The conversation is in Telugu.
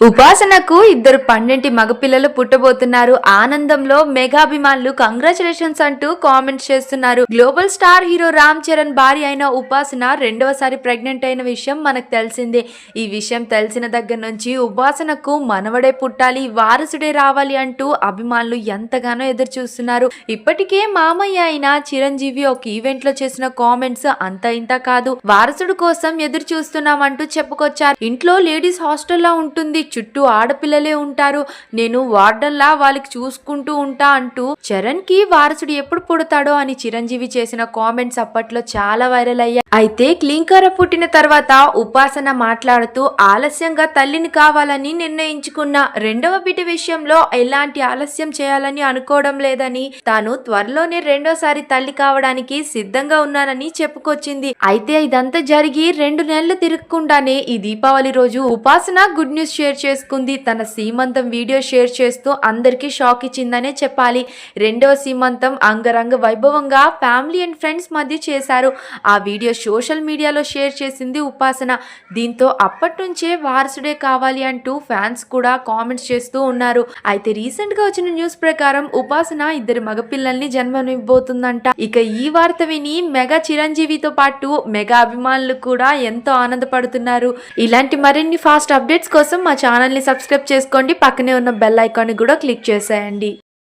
ఉపాసనకు ఇద్దరు పన్నెంటి మగపిల్లలు పుట్టబోతున్నారు. ఆనందంలో మెగాభిమానులు కంగ్రాచులేషన్స్ అంటూ కామెంట్స్ చేస్తున్నారు. Global star hero Ram Charan భార్య అయిన ఉపాసన రెండవసారి ప్రెగ్నెంట్ అయిన విషయం మనకు తెలిసిందే. ఈ విషయం తెలిసిన దగ్గర నుంచి ఉపాసనకు మనవడే పుట్టాలి వారసుడే రావాలి అంటూ అభిమానులు ఎంతగానో ఎదురు చూస్తున్నారు ఇప్పటికే మామయ్య అయిన చిరంజీవి ఒక ఈవెంట్లో చేసిన కామెంట్స్ అంత ఇంత కాదు. వారసుడు కోసం ఎదురు చూస్తున్నామంటూ చెప్పుకొచ్చారు. ఇంట్లో లేడీస్ హాస్టల్లో ఉంటుంది. చుట్టూ ఆడపిల్లలే ఉంటారు. నేను వార్డన్లా వాళ్ళకి చూసుకుంటూ ఉంటా అంటూ చరణ్కి వారసుడు ఎప్పుడు పుడతాడో అని చిరంజీవి చేసిన కామెంట్స్ అప్పట్లో చాలా వైరల్ అయ్యాయి. అయితే క్లీంకర పుట్టిన తర్వాత ఉపాసన మాట్లాడుతూ ఆలస్యంగా తల్లిని కావాలని నిర్ణయించుకున్న రెండవ బిడ్డ విషయంలో ఎలాంటి ఆలస్యం చేయాలని అనుకోవడం లేదని తాను త్వరలోనే రెండోసారి తల్లి కావడానికి సిద్ధంగా ఉన్నానని చెప్పుకొచ్చింది. అయితే ఇదంతా జరిగి రెండు నెలలు తిరగకుండానే ఈ దీపావళి రోజు ఉపాసన గుడ్ న్యూస్ షేర్ చేసుకుంది. తన సీమంతం వీడియో షేర్ చేస్తూ అందరికీ షాక్ ఇచ్చిందనే చెప్పాలి. రెండవ సీమంతం అంగరంగ వైభవంగా ఫ్యామిలీ అండ్ ఫ్రెండ్స్ మధ్య చేశారు. ఆ వీడియో సోషల్ మీడియాలో షేర్ చేసింది ఉపాసన. దీంతో అప్పటి నుంచే వారసుడే కావాలి అంటూ ఫ్యాన్స్ కూడా కామెంట్స్ చేస్తూ ఉన్నారు. అయితే రీసెంట్గా వచ్చిన న్యూస్ ప్రకారం ఉపాసన ఇద్దరు మగపిల్లల్ని జన్మనివ్వబోతుందంట. ఇక ఈ వార్త విని మెగా చిరంజీవితో పాటు మెగా అభిమానులు కూడా ఎంతో ఆనందపడుతున్నారు. ఇలాంటి మరిన్ని ఫాస్ట్ అప్డేట్స్ కోసం మా ఛానల్ని సబ్స్క్రైబ్ చేసుకోండి. పక్కనే ఉన్న బెల్ ఐకాన్ని కూడా క్లిక్ చేసేయండి.